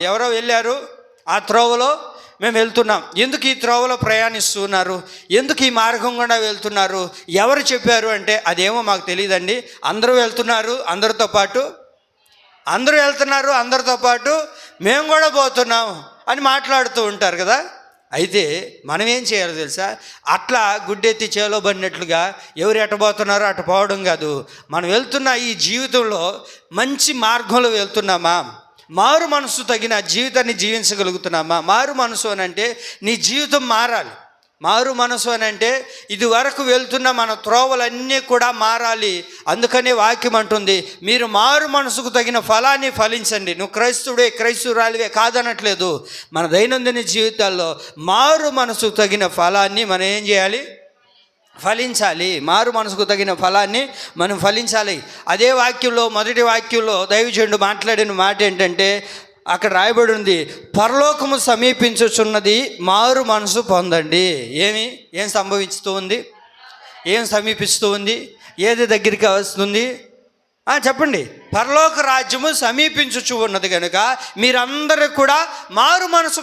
ఎవరో వెళ్ళారు? ఆ త్రోవలో మేము వెళ్తున్నాం. ఎందుకు ఈ త్రోవలో ప్రయాణిస్తున్నారు? ఎందుకు ఈ మార్గం గుండా వెళ్తున్నారు? ఎవరు చెప్పారు అంటే అదేమో మాకు తెలియదండి అందరూ వెళ్తున్నారు అందరితో పాటు. అందరూ వెళ్తున్నారు అందరితో పాటు. మేము కూడా పోతున్నాం. అని మాట్లాడుతూ ఉంటారు కదా. అయితే మనం ఏం చేయాలో తెలుసా? అట్లా గుడ్డెత్తి చేలో పడినట్లుగా ఎవరు ఎట్టబోతున్నారో అటు పోవడం కాదు. మనం వెళ్తున్న ఈ జీవితంలో మంచి మార్గంలో వెళ్తున్నామా? మారు మనసు తగిన జీవితాన్ని జీవించగలుగుతున్నామా? మారు మనసు అని అంటే నీ జీవితం మారాలి. మారు మనసు అని అంటే ఇది వరకు వెళ్తున్న మన త్రోవలన్నీ కూడా మారాలి. అందుకనే వాక్యం అంటుంది మీరు మారు మనసుకు తగిన ఫలాన్ని ఫలించండి. నువ్వు క్రైస్తుడే క్రైస్తురాలివే కాదనట్లేదు. మన దైనందిన జీవితాల్లో మారు మనసుకు తగిన ఫలాన్ని మనం ఏం చేయాలి? ఫలించాలి. మారు మనసుకు తగిన ఫలాన్ని మనం ఫలించాలి. అదే వాక్యంలో మొదటి వాక్యంలో దైవజనుడు మాట్లాడిన మాట ఏంటంటే అక్కడ రాయబడి ఉంది పరలోకము సమీపించుచున్నది మారు మనసు పొందండి. ఏమి? ఏం సంభవిస్తూ ఉంది? ఏం సమీపిస్తూ ఉంది? ఏది దగ్గరికి వస్తుంది? చెప్పండి. పరలోక రాజ్యము సమీపించుచు ఉన్నది కనుక మీరందరూ కూడా మారు మనసు